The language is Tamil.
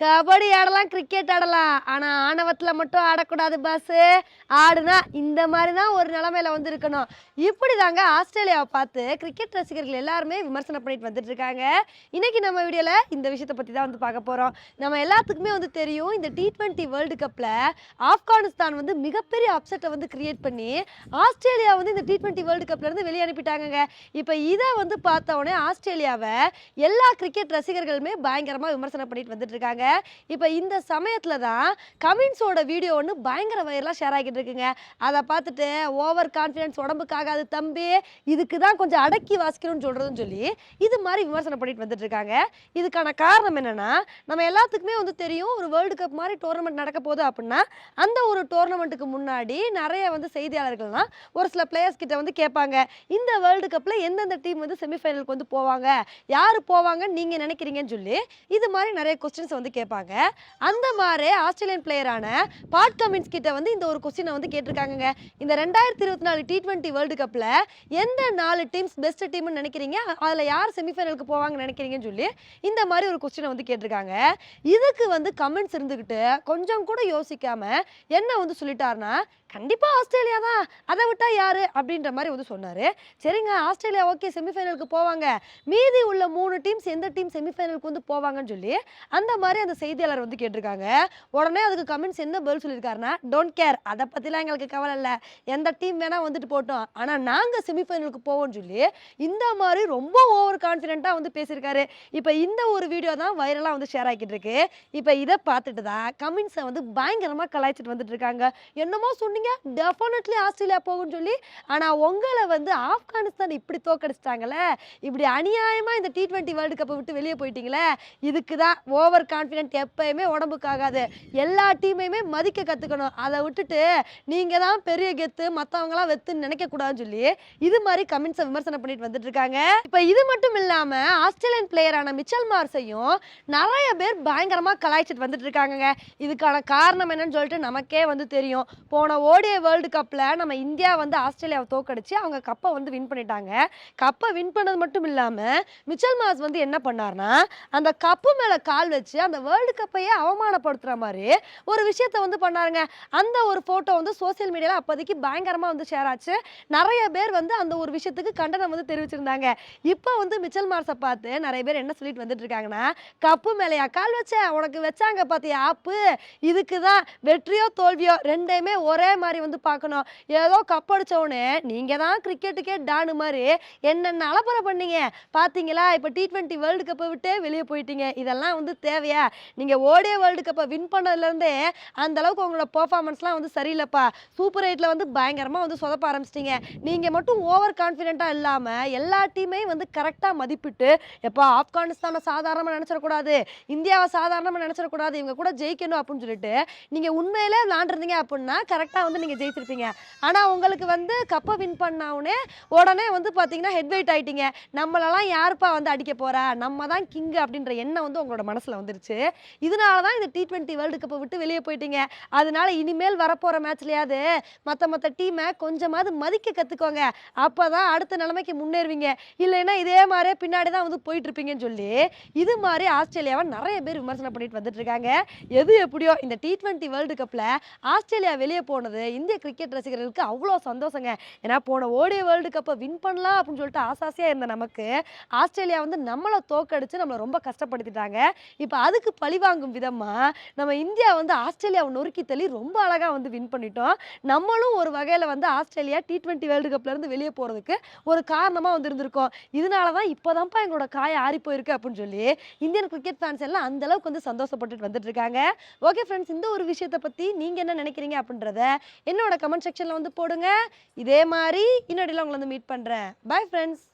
கபடி ஆடலாம் கிரிக்கெட் ஆடலாம். ஆனால் ஆணவத்தில் மட்டும் ஆடக்கூடாது பாஸ் ஆடுனா இந்த மாதிரி தான் ஒரு நிலமையில வந்து இருக்கணும் இப்படி தாங்க ஆஸ்திரேலியாவை பார்த்து கிரிக்கெட் ரசிகர்கள் எல்லாருமே விமர்சனம் பண்ணிட்டு வந்துட்டு இருக்காங்க இன்னைக்கு நம்ம வீடியோவில் இந்த விஷயத்தை பற்றி தான் வந்து பார்க்க போகிறோம் நம்ம எல்லாத்துக்குமே வந்து தெரியும் இந்த டி டுவெண்ட்டி வேர்ல்டு கப்பில் ஆப்கானிஸ்தான் வந்து மிகப்பெரிய அப்செட்டை வந்து கிரியேட் பண்ணி ஆஸ்திரேலியா வந்து இந்த டி டுவெண்ட்டி வேர்ல்டு கப்லேருந்து வெளியே அனுப்பிட்டாங்கங்க இப்போ இதை வந்து பார்த்த உடனே ஆஸ்திரேலியாவை எல்லா கிரிக்கெட் ரசிகர்களுமே பயங்கரமாக விமர்சனம் பண்ணிட்டு வந்துட்டு இருக்காங்க இப்போ இந்த சமயத்தில் தான் கமின்ஸோட வீடியோ ஒன்று பயங்கர வைரலாக ஷேர் ஆகிட்டு இருக்குங்க. அதை பார்த்துட்டு ஓவர் கான்ஃபிடன்ஸ் உடம்புக்காகாது தம்பி இதுக்கு தான் கொஞ்சம் அடக்கி வாசிக்கணும்னு சொல்கிறதுன்னு சொல்லி இது மாதிரி விமர்சனம் பண்ணிட்டு வந்துட்டு இருக்காங்க. இதுக்கான காரணம் என்னன்னா நம்ம எல்லாத்துக்குமே வந்து தெரியும் ஒரு வேர்ல்டு கப் மாதிரி டோர்னமெண்ட் நடக்க போகுது அப்படின்னா அந்த ஒரு டோர்னமெண்ட்டுக்கு முன்னாடி நிறைய வந்து செய்தியாளர்கள்லாம் ஒரு சில பிளேயர்ஸ் கிட்ட வந்து கேட்பாங்க. இந்த வேர்ல்டு கப்பில் எந்தெந்த டீம் வந்து செமிஃபைனலுக்கு வந்து போவாங்க? யார் போவாங்கன்னு நீங்கள் நினைக்கிறீங்கன்னு சொல்லி இது மாதிரி நிறைய கொஸ்டின்ஸ் வந்து கேட்பாங்க. அந்த மாதிரி ஆஸ்திரேலியன் பிளேயரான பாட் கமின்ஸ் கிட்ட வந்து இந்த ஒரு கொஸ்டினை வந்து கேட்டிருக்காங்க இந்த ரெண்டாயிரத்தி இருபத்தி நாலு டி ட்வெண்ட்டி வேர்ல்டு கப்ல எந்த நாலு டீம்ஸ் பெஸ்ட் டீம்னு நினைக்கிறீங்க? அதுல யார் செமிஃபைனலுக்கு போவாங்கன்னு நினைக்கிறீங்கன்னு சொல்லி இந்த மாதிரி ஒரு கொஸ்டினை வந்து கேட்டிருக்காங்க. இதுக்கு வந்து கமெண்ட்ஸ் இருந்துகிட்டு கொஞ்சம் கூட யோசிக்காம என்ன வந்து சொல்லிட்டாருன்னா கண்டிப்பா ஆஸ்திரேலியா தான். அதை விட்டா யாரு? அப்படின்ற மாதிரி வந்து சொன்னாரு. சரிங்க ஆஸ்திரேலியா ஓகே செமிஃபைனலுக்கு போவாங்க. மீதி உள்ள மூணு டீம்ஸ் எந்த டீம் செமிஃபைனலுக்கு வந்து போவாங்கன்னு சொல்லி அந்த மாதிரி அந்த செய்தியாளர் வந்து கேட்டிருக்காங்க. உடனே அதுக்கு கமெண்ட்ஸ் என்ன பதில் சொல்லியிருக்காருன்னா டோன்ட் கேர் அதை பற்றிலாம் எங்களுக்கு கவலை இல்லை. எந்த டீம் வேணால் வந்துட்டு போட்டோம். ஆனால் நாங்கள் செமிஃபைனலுக்கு போவோம்னு சொல்லி இந்த மாதிரி ரொம்ப ஓவர் கான்ஃபிடென்ட்டாக வந்து பேசியிருக்காரு. இப்போ இந்த ஒரு வீடியோ தான் வைரலாக வந்து ஷேர் ஆகிட்டு இருக்கு இப்போ இதை பார்த்துட்டு தான் கமெண்ட்ஸை வந்து பயங்கரமாக கலாய்ச்சிட்டு வந்துட்டு இருக்காங்க. என்னமோ சொன்னீங்க டெஃபினெட்லி ஆஸ்திரேலியா போகும்னு சொல்லி. ஆனால் உங்களை வந்து ஆப்கானிஸ்தான் இப்படி தோக்கடிச்சிட்டாங்களே இப்படி அநியாயமாக இந்த டி ட்வெண்ட்டி வேர்ல்டு கப்பை விட்டு வெளியே போயிட்டீங்களே இதுக்கு தான் ஓவர் கான்ஃபிடென்ட் எப்பயுமே உடம்புக்கு ஆகாது எல்லா டீமையுமே மதிக்க கற்றுக்கணும் அதை விட்டுட்டு நீங்கள் தான் பெரிய கெத்து மற்றவங்களாம் வெத்துன்னு நினைக்கக்கூடாதுன்னு சொல்லி இது மாதிரி கமெண்ட்ஸை விமர்சனம் பண்ணிட்டு வந்துட்டு இருக்காங்க. இப்போ இது மட்டும் இல்லாமல் ஆஸ்திரேலியன் பிளேயரான மிச்சல் மார்ஸையும் நிறைய பேர் பயங்கரமாக கலாய்ச்சிட்டு வந்துட்டு இருக்காங்க இதுக்கான காரணம் என்னன்னு சொல்லிட்டு நமக்கே வந்து தெரியும். போன ஓடிய வேர்ல்டு கப்பில் நம்ம இந்தியா வந்து ஆஸ்திரேலியாவை தோக்கடிச்சு அவங்க கப்பை வந்து வின் பண்ணிட்டாங்க. கப்பை வின் பண்ணது மட்டும் இல்லாமல் மிச்சல் மார்ஸ் வந்து என்ன பண்ணார்னா அந்த கப்பு மேலே கால் வச்சு அந்த வேர்ல்டு கப்பையே அவமானப்படுத்துகிற மாதிரி ஒரு விஷயத்த வந்து பண்ணாருங்க. அந்த ஒரு ஃபோட்டோ வந்து சோஷியல் மீடியாவில் அப்போதைக்கு பயங்கரமாக வந்து ஷேர் ஆச்சு. நிறைய பேர் வந்து அந்த ஒரு விஷயத்துக்கு கண்டனம் வந்து தெரிவிச்சிருந்தாங்க. இப்போ வந்து மிச்சல் மார்ஸை பார்த்து நிறைய பேர் என்ன சொல்லிட்டு வந்துட்டு இருக்காங்கன்னா கப்பு மேலேயா? கால் வச்ச? உனக்கு வச்சாங்க பார்த்தியா ஆப்பு. இதுக்கு தான் வெற்றியோ தோல்வியோ ரெண்டையுமே ஒரே மாதிரி வந்து பார்க்கணும். ஏதோ கப் அடிச்ச நீங்கள் தான் கிரிக்கெட்டுக்கே டானு மாதிரி என்னென்ன அலப்பறை பண்ணீங்க? பார்த்தீங்களா இப்போ டி ட்வெண்ட்டி வேர்ல்டு கப்பை விட்டே வெளியே போயிட்டீங்க. இதெல்லாம் வந்து தேவையா? நீங்கள் ஓடிய வேர்ல்டு கப்பை வின் பண்ணதுலேருந்தே அந்த அளவுக்கு உங்களோட பர்ஃபார்மன்ஸ்லாம் வந்து சரியில்லைப்பா. சூப்பர் எயிட்டில் வந்து பயங்கரமாக வந்து சொதப்ப ஆரம்பிச்சிட்டிங்க. நீங்கள் மட்டும் ஓவர் கான்ஃபிடென்ட்டாக இல்லாமல் எல்லா டீமையும் வந்து கரெக்டாக மதிப்பிட்டு எப்போ ஆப்கானிஸ்தானை சாதாரணமாக நினச்சிடக்கூடாது இந்தியாவை சாதாரணமாக நினச்சிடக்கூடாது இவங்க கூட ஜெயிக்கணும் அப்படின்னு சொல்லிட்டு நீங்கள் உண்மையிலே விளாண்டுருந்தீங்க அப்படின்னா கரெக்டாக வந்து நீங்கள் ஜெயிச்சிருப்பீங்க. ஆனால் உங்களுக்கு வந்து கப்பை வின் பண்ணவுடனே உடனே வந்து பார்த்தீங்கன்னா ஹெட் வெயிட் ஆகிட்டீங்க நம்மளெல்லாம் யாருப்பா வந்து அடிக்க போகிறா நம்ம தான் கிங் அப்படின்ற எண்ணம் வந்து உங்களோட மனசில் வந்துருச்சு. இதனால தான் இந்த டி டுவெண்ட்டி வேர்ல்டு கப்பை விட்டு வெளியே போயிட்டீங்க. அதனால இனிமேல் வரப்போகிற மேட்ச்லையாவது மற்ற மற்ற டீமை கொஞ்சமாவது மதிக்க கற்றுக்கோங்க அப்போ தான் அடுத்த நிலைமைக்கு முன்னேறுவீங்க. இல்லைன்னா இதே மாதிரியே பின்னாடி தான் வந்து போயிட்டு இருப்பீங்கன்னு சொல்லி இது மாதிரி ஆஸ்திரேலியாவை நிறைய பேர் விமர்சனம் பண்ணிட்டு வந்துட்டு இருக்காங்க எது எப்படியோ இந்த டி டுவெண்ட்டி வேர்ல்டு கப்பில் ஆஸ்திரேலியா வெளியே போனது இந்திய கிரிக்கெட் ரசிகர்களுக்கு அவ்வளோ சந்தோஷங்க. ஏன்னா போன ஓடிய வேர்ல்டு கப்பை வின் பண்ணலாம் அப்படின்னு சொல்லிட்டு ஆசாசியாக இருந்த நமக்கு ஆஸ்திரேலியா வந்து நம்மளை தோக்கடிச்சு நம்மளை ரொம்ப கஷ்டப்படுத்திட்டாங்க. இப்போ அதுக்கு பழிவாங்கும் விதமாக நம்ம இந்தியா வந்து ஆஸ்திரேலியாவை நொறுக்கி தள்ளி ரொம்ப அழகாக வந்து வின் பண்ணிட்டோம். நம்மளும் ஒரு வகையில் வந்து ஆஸ்திரேலியா டி டுவெண்ட்டி வேர்ல்டு கப்லேருந்து வெளியே போகிறதுக்கு ஒரு காரணமாக வந்து இருந்திருக்கோம். இதனால தான் இப்போதான்ப்பா எங்களோட காய ஆறி போயிருக்கு அப்படின்னு சொல்லி இந்தியன் கிரிக்கெட் ஃபேன்ஸ் எல்லாம் அந்த அளவுக்கு வந்து சந்தோஷப்பட்டுட்டு வந்துட்டு இருக்காங்க. ஓகே ஃப்ரெண்ட்ஸ் இந்த ஒரு விஷயத்தை பற்றி நீங்கள் என்ன நினைக்கிறீங்க அப்படின்றத என்னோட கமெண்ட் செக்ஷனில் வந்து போடுங்க. இதே மாதிரி இன்னொடியில் உங்களை வந்து மீட் பண்ணுறேன் பாய் ஃப்ரெண்ட்ஸ்